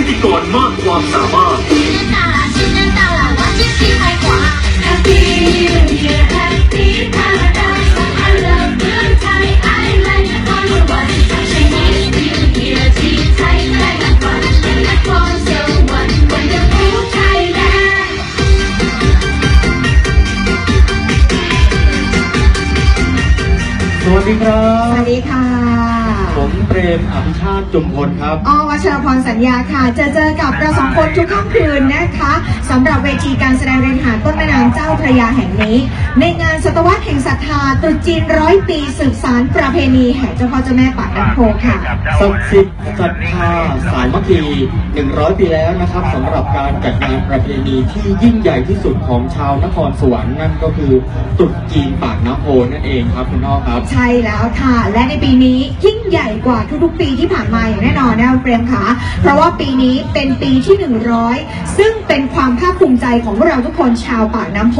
พิธีกรมากความสามารถสวัสดีครับ สวัสดีค่ะ มอภิชาติจุมพลครับอวัชรพรสัญญาค่ะ จะเจอกับเราสองคนทุกค่ำคืนนะคะสำหรับเวทีการแสดงเรียนหาต้น เจ้าพระยาแห่งนี้ ในงานศตวรรษแห่งศรัทธาตรุษจีนร้อยปีสืบสารประเพณีแห่งเจ้าพ่อเจ้าแม่ปากน้ำโพค่ะ ศักดิ์สิทธิ์ศรัทธาสายมัคคี100 ปีแล้วนะครับสำหรับการจัดงานประเพณีที่ยิ่งใหญ่ที่สุดของชาวนครสวรรค์นั่นก็คือตรุษจีนปากน้ำโพนั่นเองครับคุณน้อครับ ใช่แล้วค่ะ และในปีนี้ยิ่งใหญ่กว่าทุกๆปีที่ผ่านมาอย่างแน่นอนนะเปรมค่ะเพราะว่าปีนี้เป็นปีที่ 100ซึ่งเป็นความภาคภูมิใจของพวกเราทุกคนชาวปากน้ำโพ